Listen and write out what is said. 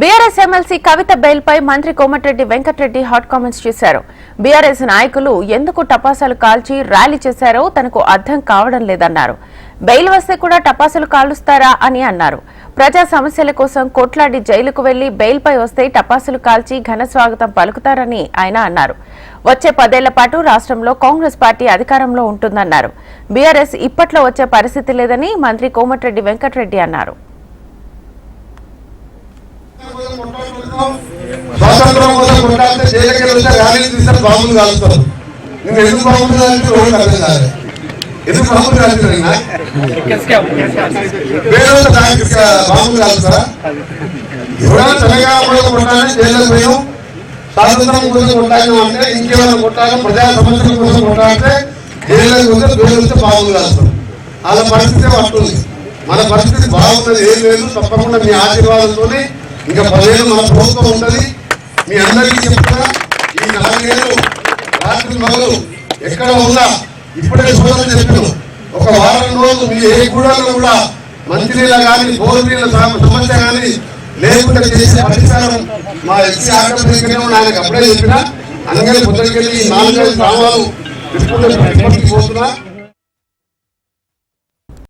BRS MLC Kavitha బెయిల్పై మంత్రి Komatireddy Venkatareddy hot comments చేశారు. బీఆర్ఎస్ నాయకులు ఎందుకు టపాసాలు కాల్చి ర్యాలీ చేశారో తనకు అర్థం కావడం లేదన్నారు. బెయిల్ వస్తే కూడా టపాసులు కాలుస్తారా అని అన్నారు. ప్రజా సమస్యల కోసం కొట్లాడి జైలుకు వెళ్ళి బెయిల్పై వస్తే టపాసులు కాల్చి ఘన స్వాగతం పలుకుతారని ఆయన అన్నారు. వచ్చే పదేళ్ళ పాటు రాష్ట్రంలో కాంగ్రెస్ పార్టీ అధికారంలో ఉంటుందన్నారు. బీఆర్ఎస్ ఇప్పట్లో వచ్చే పరిస్థితి లేదని మంత్రి కోమటిరెడ్డి వెంకటరెడ్డి అన్నారు. స్వాతంత్రం కోసం కొట్టాలంటే జైలుకి వెళ్తే ర్యాలీలు తీస్తారు బాంబులు కాలుస్తారు. నేను ఎందుకు బాంబులు కాల్చి రోజు అర్థం కాదు. ఎందుకు బాంబులు కాల్చిన వేరే దానికి బాంబులు కాలుస్తారా ఎవరైనా తెలంగాణ కోసం కొట్టాలని పోయాం. స్వాతంత్రం కోసం అంటే ఇంకేమైనా కొట్టాలి ప్రజా సమస్యల కోసం కొట్టాలంటే జైలుకి పోతే వేరే వస్తే బాంబులు కాలుస్తాం వాళ్ళ పరిస్థితి మన పరిస్థితి బాగున్నది ఏం లేదు తప్పకుండా మీ ఆశీర్వాదంతోనే ఇంకా పదిహేను మన ప్రభుత్వం ఉంటుంది. మీ అందరికీ చెప్తున్నా ఈ నాలుగేళ్ళు రాత్రి మొదలు ఎక్కడ ఉన్నా ఇప్పుడే సోదరులు చెప్పాను ఒక వారం రోజు మీ ఏ గూడలో కూడా మంచినీళ్ళ కానీ బోర్ సమస్య కానీ లేకుండా చేసే పరిష్కారం మా ఎస్సీ ఆకర్షణ ఆయనకు అప్పుడే చెప్పిన. అందుకని పొద్దుకెళ్ళి నాలుగైదు గ్రామాలు తిప్పుకుంటూ పోతున్నా.